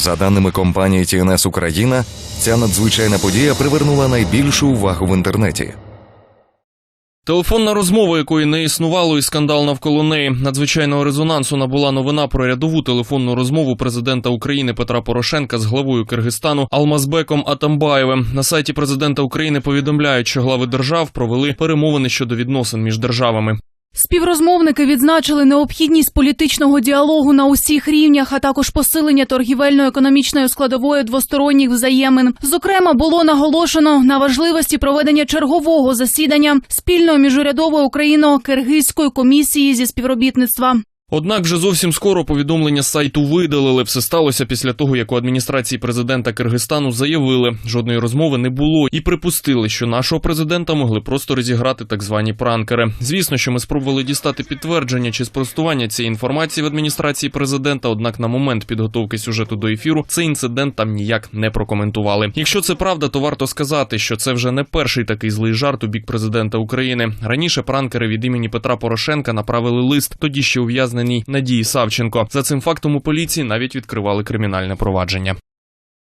За даними компанії TNS Україна, ця надзвичайна подія привернула найбільшу увагу в інтернеті. Телефонна розмова, якої не існувало, і скандал навколо неї. Надзвичайного резонансу набула новина про рядову телефонну розмову президента України Петра Порошенка з главою Киргизстану Алмазбеком Атамбаєвим. На сайті президента України повідомляють, що глави держав провели перемовини щодо відносин між державами. Співрозмовники відзначили необхідність політичного діалогу на усіх рівнях, а також посилення торгівельно-економічної складової двосторонніх взаємин. Зокрема, було наголошено на важливості проведення чергового засідання спільної міжурядової україно-киргизької комісії зі співробітництва. Однак вже зовсім скоро повідомлення з сайту видалили. Все сталося після того, як у адміністрації президента Киргизстану заявили, жодної розмови не було і припустили, що нашого президента могли просто розіграти так звані пранкери. Звісно, що ми спробували дістати підтвердження чи спростування цієї інформації в адміністрації президента. Однак на момент підготовки сюжету до ефіру цей інцидент там ніяк не прокоментували. Якщо це правда, то варто сказати, що це вже не перший такий злий жарт у бік президента України. Раніше пранкери від імені Петра Порошенка направили лист, тоді ще ув'язненій Надії Савченко. За цим фактом у поліції навіть відкривали кримінальне провадження.